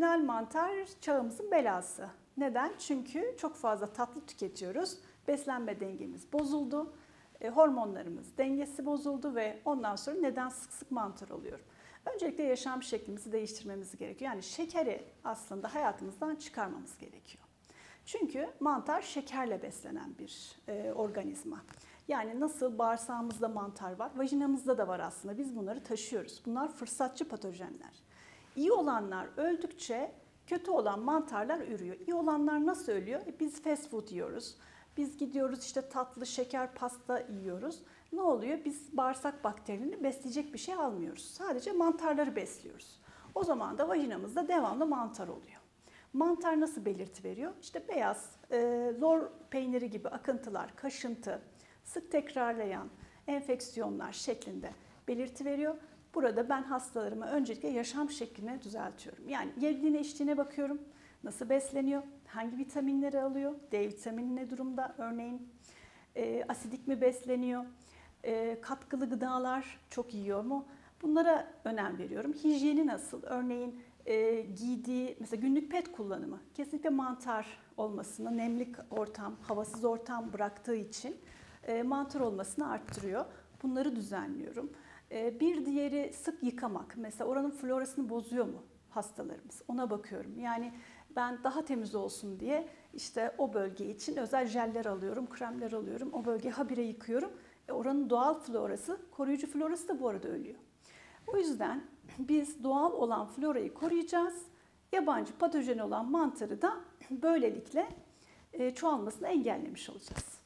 mantar çağımızın belası. Neden? Çünkü çok fazla tatlı tüketiyoruz. Beslenme dengemiz bozuldu. E, hormonlarımız dengesi bozuldu ve ondan sonra neden sık sık mantar oluyorum? Öncelikle yaşam şeklimizi değiştirmemiz gerekiyor. Yani şekeri aslında hayatımızdan çıkarmamız gerekiyor. Çünkü mantar şekerle beslenen bir e, organizma. Yani nasıl bağırsağımızda mantar var, vajinamızda da var aslında. Biz bunları taşıyoruz. Bunlar fırsatçı patojenler. İyi olanlar öldükçe kötü olan mantarlar ürüyor. İyi olanlar nasıl ölüyor? E biz fast food yiyoruz. Biz gidiyoruz işte tatlı, şeker, pasta yiyoruz. Ne oluyor? Biz bağırsak bakterilerini besleyecek bir şey almıyoruz. Sadece mantarları besliyoruz. O zaman da vajinamızda devamlı mantar oluyor. Mantar nasıl belirti veriyor? İşte beyaz, e, lor peyniri gibi akıntılar, kaşıntı, sık tekrarlayan enfeksiyonlar şeklinde belirti veriyor. Burada ben hastalarıma öncelikle yaşam şeklini düzeltiyorum. Yani yediğine içtiğine bakıyorum. Nasıl besleniyor? Hangi vitaminleri alıyor? D vitamini ne durumda? Örneğin e, asidik mi besleniyor? E, katkılı gıdalar çok yiyor mu? Bunlara önem veriyorum. Hijyeni nasıl? Örneğin e, giydiği, mesela günlük pet kullanımı kesinlikle mantar olmasını, nemli ortam, havasız ortam bıraktığı için e, mantar olmasını arttırıyor. Bunları düzenliyorum. E, bir diğeri sık yıkamak. Mesela oranın florasını bozuyor mu hastalarımız? Ona bakıyorum. Yani ben daha temiz olsun diye işte o bölge için özel jeller alıyorum, kremler alıyorum. O bölgeyi habire yıkıyorum. E, oranın doğal florası, koruyucu florası da bu arada ölüyor. O yüzden biz doğal olan florayı koruyacağız. Yabancı patojen olan mantarı da böylelikle e, çoğalmasını engellemiş olacağız.